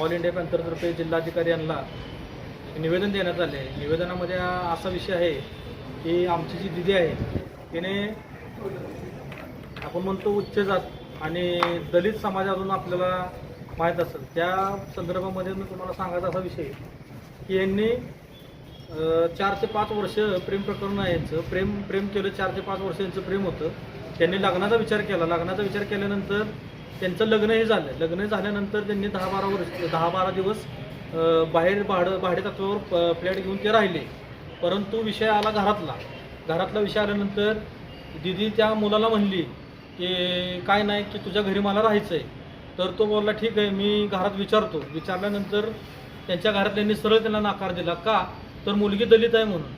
All India पॅन्थरतर्फे जिल्हाधिकारी यांना निवेदन देण्यात आले. आहे निवेदनामध्ये असा विषय आहे की आमची जी दिदी आहे तिने आपण म्हणतो उच्च जात आणि दलित समाजातून आपल्याला माहीत असेल. त्या संदर्भामध्ये मी तुम्हाला सांगायचा असा विषय की यांनी चार ते पाच वर्ष प्रेम प्रकरण आहे यांचं. प्रेम प्रेम केलं चार ते पाच वर्ष यांचं प्रेम होतं. त्यांनी लग्नाचा विचार केला. लग्नाचा विचार केल्यानंतर त्यांचं लग्नही झालं. लग्न झाल्यानंतर त्यांनी दहा बारा वर्ष दहा बारा दिवस बाहेर भाडं भाडे तत्वावर फ्लॅट घेऊन ते राहिले. परंतु विषय आला घरातला. घरातला विषय आल्यानंतर दिदी त्या मुलाला म्हणली की काय नाही की तुझ्या घरी मला राहायचं आहे तर तो बोलला ठीक आहे मी घरात विचारतो. विचारल्यानंतर त्यांच्या घरातल्यांनी सरळ त्यांना नकार दिला का? तर मुलगी दलित आहे म्हणून.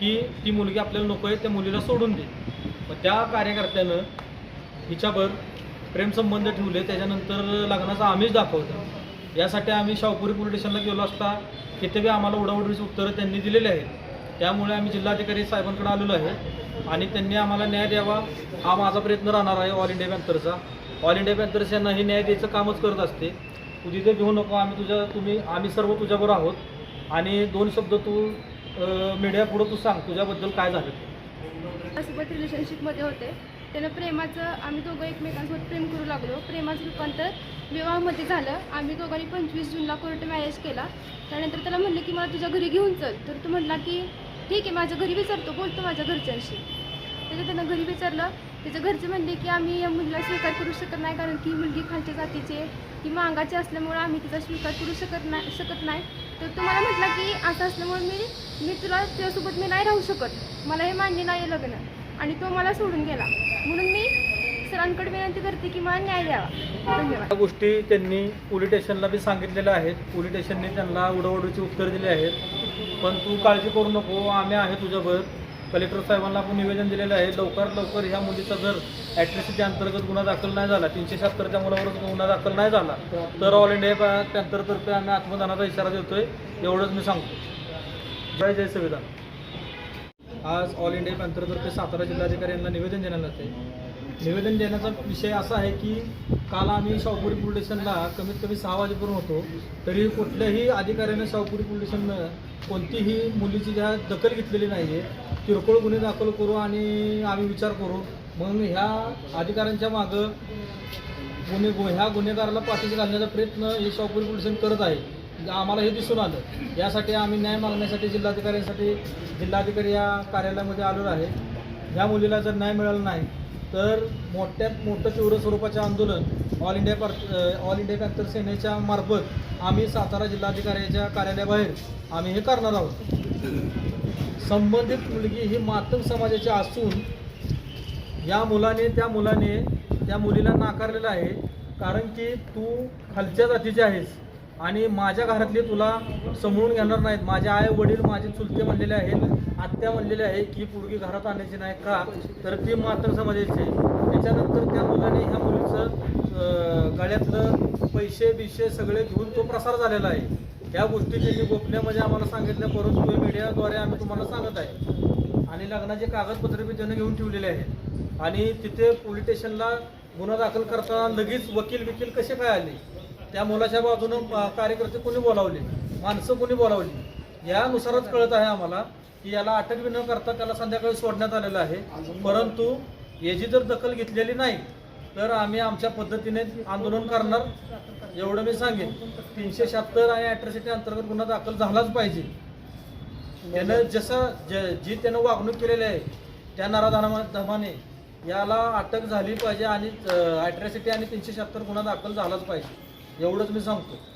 की ती मुलगी आपल्याला नको आहे त्या मुलीला सोडून दे. मग त्या कार्यकर्त्यानं हिच्यावर प्रेमसंबंध ठेवले त्याच्यानंतर लग्नाचा आम्हीच दाखवतो. यासाठी आम्ही शाहपुरी पोलीस स्टेशनला गेलो असता तिथे बी आम्हाला उडावडीचे उत्तरं त्यांनी दिलेली आहेत. त्यामुळे आम्ही जिल्हाधिकारी साहेबांकडे आलेलो आहे आणि त्यांनी आम्हाला न्याय द्यावा हा माझा प्रयत्न राहणार आहे ऑल इंडिया पॅन्थरचा ऑल इंडिया पॅन्थर्स यांना हे न्याय द्यायचं कामच करत असते. तू तिथे घेऊ नको आम्ही तुझ्या तुम्ही आम्ही सर्व तुझ्याबरोबर आहोत. आणि दोन शब्द तू मीडिया पुढं तू सांग तुझ्याबद्दल काय झालं? रिलेशनशिपमध्ये होते. त्यानं प्रेमाचं आम्ही दोघं एकमेकांसोबत प्रेम करू लागलो. प्रेमाचं रूपांतर विवाहामध्ये झालं. आम्ही दोघांनी पंचवीस जूनला कोर्ट मॅरेज केला. त्यानंतर त्याला म्हणलं की मला तुझ्या घरी घेऊन चल. तर तो म्हटला की ठीक आहे माझ्या घरी विचारतो. बोलतो माझ्या घरच्यांशी. त्याच्या त्यानं घरी विचारलं. त्याच्या घरचे म्हणले की आम्ही या मुलीला स्वीकार करू शकत नाही कारण की मुलगी खालच्या जातीचे ती मागाची असल्यामुळे आम्ही तिचा स्वीकार करू शकत नाही शकत नाही. तर तो मला म्हटला की असं असल्यामुळे मी मी तुला तुझ्यासोबत मी नाही राहू शकत. मला हे मान्य नाही आहे लग्न. आणि तो मला सोडून गेला. म्हणून मी सरांकडे विनंती करते की मला न्याय द्यावा. धन्यवाद. या गोष्टी त्यांनी पोलीस स्टेशनला बी सांगितलेल्या आहेत. पोलीस स्टेशनने त्यांना उडवडूची उत्तर दिले आहेत. पण तू काळजी करू नको. आम्ही आहे तुझ्यावर. कलेक्टर साहेबांना आपण निवेदन दिलेलं आहे. लवकरात लवकर ह्या मुलीचा जर ॲट्रॉसिटी अंतर्गत गुन्हा दाखल नाही झाला तीनशे शहात्तरच्या मुलावरच गुन्हा दाखल नाही झाला तर ऑल इंडिया पॅन्थरतर्फे आम्ही आत्मदानाचा इशारा देतोय. एवढंच मी सांगतो. जय जय संविधान. आज ऑल इंडिया पॅन्थरतर्फे सातारा जिल्हाधिकारी यांना निवेदन देण्यात आहे निवेदन देण्याचा विषय असा आहे की काल आम्ही शाहपुरी पोलीस स्टेशनला कमीत कमी सहा वाजेपर्यंत होतो. तरी कुठल्याही अधिकाऱ्यानं शाहपुरी पोलीस स्टेशननं कोणतीही मुलीची ज्या दखल घेतलेली नाही आहे किरकोळ गुन्हे दाखल करू आणि आम्ही विचार करू. म्हणून ह्या अधिकाऱ्यांच्या मागं गुन्हे गु ह्या गुन्हेगाराला पाठीशी घालण्याचा प्रयत्न हे शाहपुरी पोलीस स्टेशन करत आहे. म्हणजे आम्हाला हे दिसून आलं. यासाठी आम्ही न्याय मागण्यासाठी जिल्हाधिकाऱ्यांसाठी जिल्हाधिकारी या कार्यालयामध्ये आलेलो आहे. ह्या मुलीला जर न्याय मिळाला नाही तर मोठ्यात मोठं तीव्र स्वरूपाचे आंदोलन ऑल इंडिया पर ऑल इंडिया पॅन्थर सेनेच्या मार्फत आम्ही सातारा जिल्हाधिकाऱ्याच्या कार्यालयाबाहेर आम्ही हे करणार आहोत. संबंधित मुलगी ही मातम समाजाची असून या मुलाने त्या मुलाने त्या मुलीला नाकारलेलं आहे. कारण की तू खालच्या जातीची आहेस. आणि माझ्या घरातले तुला समजून घेणार नाहीत. माझे आई वडील माझे चुलते म्हणलेले आहेत आत्या म्हणलेले आहे की पोरगी घरात आणायची नाही का? तर ती मात्र समजायची. आहे त्याच्यानंतर त्या मुलाने ह्या मुलीचं गळ्यातलं पैसे बिशे सगळे घेऊन तो प्रसार झालेला आहे. म्हणजे या गोष्टी त्यांनी गोपण्यामध्ये आम्हाला सांगितल्या परंतु मीडियाद्वारे आम्ही तुम्हाला सांगत आहे. आणि लग्नाचे कागदपत्र बी त्यानं घेऊन ठेवलेले आहेत. आणि तिथे पोलीस स्टेशनला गुन्हा दाखल करताना लगेच वकील बिकील कसे काय आले? त्या मुलाच्या बाजूनं कार्यकर्ते कोणी बोलावले? माणसं कोणी बोलावली? यानुसारच कळत आहे आम्हाला की याला अटक बी न करता त्याला संध्याकाळी सोडण्यात आलेलं आहे. परंतु याची जर दखल घेतलेली नाही तर आम्ही आमच्या पद्धतीने आंदोलन करणार. एवढं मी सांगेन. तीनशे शहात्तर आणि अॅट्रॉसिटी अंतर्गत गुन्हा दाखल झालाच पाहिजे. त्यानं जसं ज जी त्यानं वागणूक केलेली आहे त्या नराधामा धमाने याला अटक झाली पाहिजे आणि अॅट्रॉसिटी आणि तीनशे शहात्तर गुन्हा दाखल झालाच पाहिजे. एवढंच मी सांगतो.